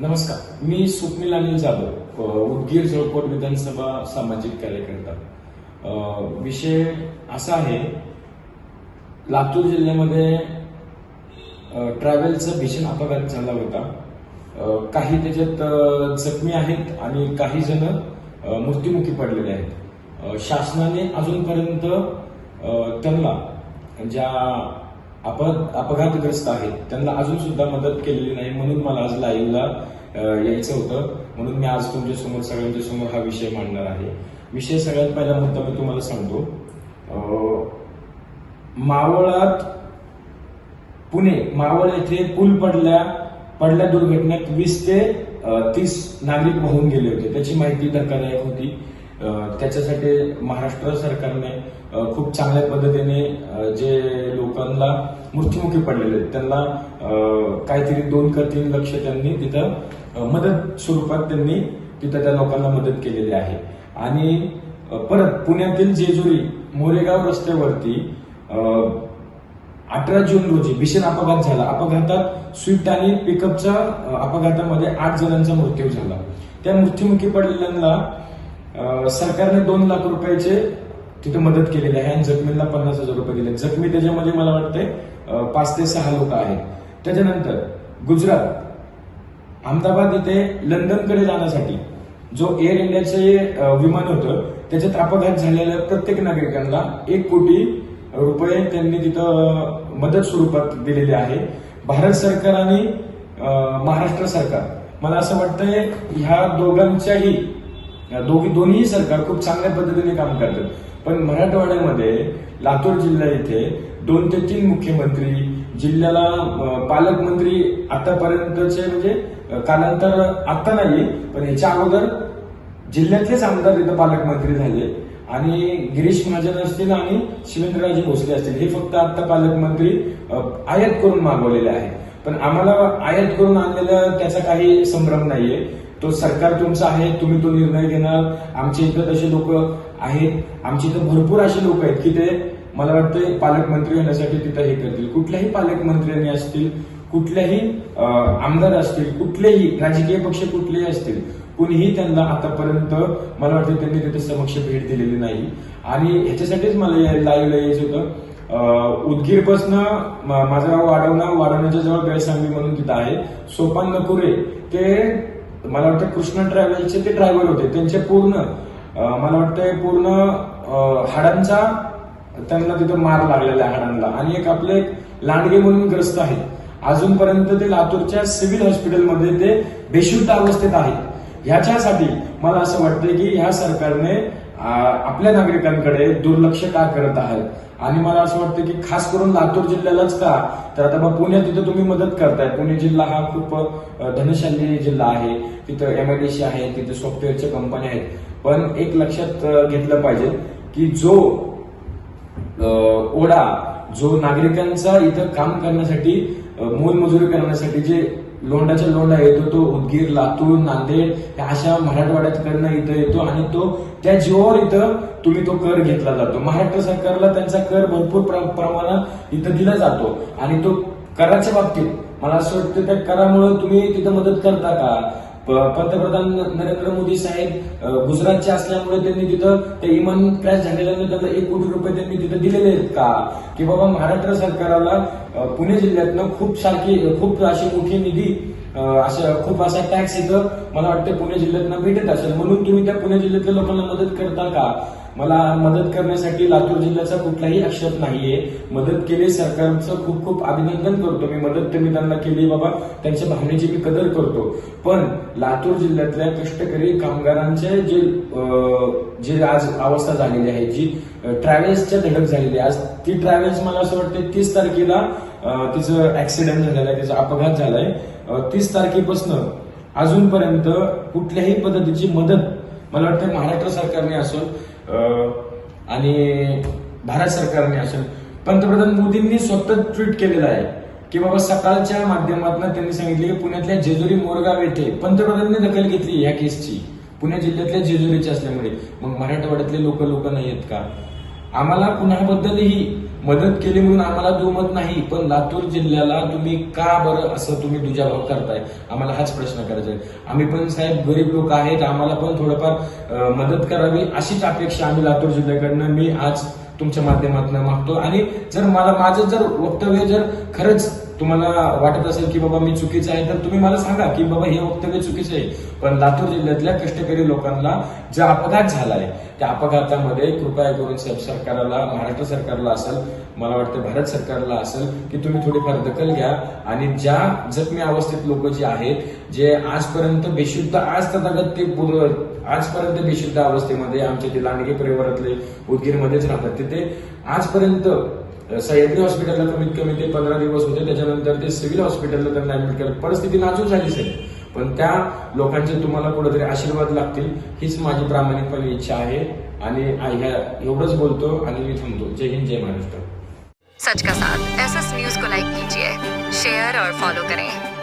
नमस्कार मी स्वप्नील अनिल जाधव उदगीर जळकोट विधानसभा सामाजिक कार्यकर्ता. विषय असा आहे लातूर जिल्ह्यामध्ये ट्रॅव्हलचा भीषण अपघात झाला होता. काही त्याच्यात जखमी आहेत आणि काही जण मृत्युमुखी पडलेले आहेत. शासनाने अजूनपर्यंत त्यांना ज्या अपघातग्रस्त आहेत. त्यांना अजून सुद्धा मदत केलेली नाही म्हणून मला आज लाईव्हला यायचं होतं. म्हणून मी आज तुमच्यासमोर सगळ्यांच्या समोर हा विषय मांडणार आहे. विषय सगळ्यात पहिला मुद्दा मी तुम्हाला सांगतो. मावळात पुणे मावळ येथे पूल पडल्या पडल्या दुर्घटनेत वीस ते तीस नागरिक वाहून गेले होते. त्याची माहिती धक्कादायक होती. त्याच्यासाठी महाराष्ट्र सरकारने खूप चांगल्या पद्धतीने जे लोकांना मृत्युमुखी पडलेले आहेत त्यांना काहीतरी दोन का तीन लक्ष त्यांनी तिथं मदत स्वरूपात त्यांनी तिथं त्या लोकांना मदत केलेली आहे. आणि परत पुण्यातील जेजुरी मोरेगाव रस्त्यावरती अठरा जून रोजी भीषण अपघात झाला. अपघातात स्विफ्ट आणि पिकअपच्या अपघातामध्ये आठ जणांचा मृत्यू झाला. त्या मृत्युमुखी पडलेल्यांना सरकारने दोन लाख रुपयाचे तिथे मदत केलेली आहे आणि जखमींना पन्नास हजार रुपये दिले. जखमी त्याच्यामध्ये मला वाटते पाच ते सहा लोक आहेत. त्याच्यानंतर गुजरात अहमदाबाद इथे लंडनकडे जाण्यासाठी जो एअर इंडियाचे विमान होतं त्याच्यात अपघात झालेल्या प्रत्येक नागरिकांना एक कोटी रुपये त्यांनी तिथं मदत स्वरूपात दिलेली आहे. भारत सरकार आणि महाराष्ट्र सरकार. मला असं वाटतंय ह्या दोघांच्याही दोघी दोन्ही सरकार खूप चांगल्या पद्धतीने काम करतात. पण मराठवाड्यामध्ये लातूर जिल्हा इथे दोन ते तीन मुख्यमंत्री जिल्ह्याला पालकमंत्री आतापर्यंतचे म्हणजे कालांतर आता नाही पण ह्याच्या अगोदर जिल्ह्यातलेच आमदार इथं पालकमंत्री झाले आणि गिरीश महाजन असतील आणि शिवेंद्रराजे भोसले असतील. हे फक्त आता पालकमंत्री आयात करून मागवलेले आहे पण आम्हाला आयात करून आणलेलं त्याचा काही संभ्रम नाहीये. तो सरकार तुमचं आहे तुम्ही तो निर्णय घेणार. आमच्या इथं तसे लोक आहेत. आमच्या इथं भरपूर असे लोक आहेत की ते मला वाटतं पालकमंत्री होण्यासाठी तिथं हे करतील. कुठल्याही पालकमंत्र्यांनी असतील कुठल्याही आमदार असतील कुठलेही राजकीय पक्ष कुठलेही असतील कुणीही त्यांना आतापर्यंत मला वाटतं त्यांनी तिथे समक्ष भेट दिलेली नाही. आणि ह्याच्यासाठीच मला लाईव्ह यायचं होतं. उदगीरपासनं म- माझं वाढवणं वाढवण्याच्या जवळ बेळसांगवी म्हणून तिथं आहे. सोपान नकुरे ते मला वाटतं कृष्ण ट्रॅव्हलचे ते ड्रायव्हर होते. त्यांचे पूर्ण मला वाटतं पूर्ण हाडांचा त्यांना तिथं मार लागलेला आहे हाडांना. आणि एक आपले एक लांडगे म्हणून ग्रस्त आहेत अजूनपर्यंत ते लातूरच्या सिव्हिल हॉस्पिटलमध्ये ते बेशुद्ध अवस्थेत आहेत. ह्याच्यासाठी मला असं वाटतं की ह्या सरकारने आपल्या नागरिकांकडे दुर्लक्ष का करत आहेत? आणि मला असं वाटतं की खास करून लातूर जिल्ह्यालाच का? तर आता बा पुण्यात तिथं तुम्ही मदत करताय. पुणे जिल्हा हा खूप धनशाली जिल्हा आहे. तिथं एमआयडीसी आहे तिथं सॉफ्टवेअरच्या कंपन्या आहेत. पण एक लक्षात घेतलं पाहिजे की जो ओढा जो नागरिकांचा इथं काम करण्यासाठी मोलमजुरी करण्यासाठी जे लोंडाच्या लोंडा येतो तो उदगीर लातूर नांदेड अशा मराठवाड्याकडनं इथं येतो आणि तो त्या जीवावर इथं तुम्ही तो कर घेतला जातो. महाराष्ट्र सरकारला त्यांचा कर भरपूर प्र- प्रमाणात इथं दिला जातो. आणि तो कराच्या बाबतीत मला असं वाटतं त्या करामुळे तुम्ही तिथं मदत करता का? पंतप्रधान नरेंद्र मोदी साहेब गुजरातचे असल्यामुळे त्यांनी तिथं ते इमान क्रॅश झालेल्याने त्यांना एक कोटी रुपये त्यांनी तिथं दिलेले आहेत का? की बाबा महाराष्ट्र सरकारला पुणे जिल्ह्यातनं खूप सारखी खूप अशी मोठी निधी असं खूप असा टॅक्स इथं मला वाटतं पुणे जिल्ह्यातनं भेटत असेल. म्हणून तुम्ही त्या पुणे जिल्ह्यातल्या लोकांना मदत करता का? मला मदत करण्यासाठी लातूर जिल्ह्याचा कुठलाही आक्षेप नाहीये. मदत केली सरकारचं खूप खूप अभिनंदन करतो मी. मदत तुम्ही त्यांना केली बाबा. त्यांच्या भावनेची मी कदर करतो. पण लातूर जिल्ह्यातल्या कष्टकरी कामगारांचे जे जे आज अवस्था झालेली आहे जी ट्रॅव्हल्सच्या धडक झालेली आहे. आज ती ट्रॅव्हल्स मला असं वाटतं तीस तारखेला तिचं ऍक्सिडेंट झालेला आहे तिचा अपघात झालाय. तीस तारखेपासून अजूनपर्यंत कुठल्याही पद्धतीची मदत मला वाटतं महाराष्ट्र सरकारने असो आणि भारत सरकारने असेल पंतप्रधान मोदींनी स्वतः ट्विट केलेलं आहे की बाबा सकाळच्या माध्यमातून त्यांनी सांगितले की पुण्यातल्या जेजुरी मोरगाव येथे पंतप्रधानांनी दखल घेतली या केसची. पुणे जिल्ह्यातल्या जेजुरीची असल्यामुळे. मग मराठवाड्यातले लोक लोक नाही आहेत का? आम्हाला कुणाबद्दलही मदत केली म्हणून आम्हाला दुमत नाही पण लातूर जिल्ह्याला तुम्ही का बरं असं तुम्ही दुजाभाव करताय? आम्हाला हाच प्रश्न करायचा आहे. आम्ही पण साहेब गरीब लोक आहेत आम्हाला पण थोडंफार मदत करावी अशीच अपेक्षा आम्ही लातूर जिल्ह्याकडनं मी आज तुमच्या माध्यमातून मागतो. आणि जर मला माझं जर वक्तव्य जर खरंच तुम्हाला वाटत असेल की बाबा मी चुकीचं आहे तर तुम्ही मला सांगा की बाबा हे वक्तव्य चुकीचं आहे. पण लातूर जिल्ह्यातल्या कष्टकरी लोकांना जो अपघात झालाय त्या अपघातामध्ये कृपया करून साहेब सरकारला महाराष्ट्र सरकारला असेल मला वाटतं भारत सरकारला असेल की तुम्ही थोडीफार दखल घ्या. आणि ज्या जखमी अवस्थेत लोक जे आहेत जे आजपर्यंत बेशुद्ध आज तथागत ते पूर्ण आजपर्यंत बेशुद्ध अवस्थेमध्ये आमच्या ते लांडगे परिवारातले उदगीरमध्येच राहतात तिथे. आजपर्यंत सह्याद्री हॉस्पिटलला कमीत कमी ते पंधरा दिवस होते. त्याच्यानंतर ते सिव्हिल हॉस्पिटलला त्यांना ऍडमिट केलं. परिस्थिती नाजूक झाली साहेब पण त्या लोकांचे तुम्हाला कुठेतरी आशीर्वाद लागतील हीच माझी प्रामाणिकपणे इच्छा आहे. आणि ह्या एवढंच बोलतो आणि मी थांबतो. जय हिंद जय महाराष्ट्र. सच का साथ? एस एस न्यूज को लाइक कीजिए शेयर और फॉलो करें।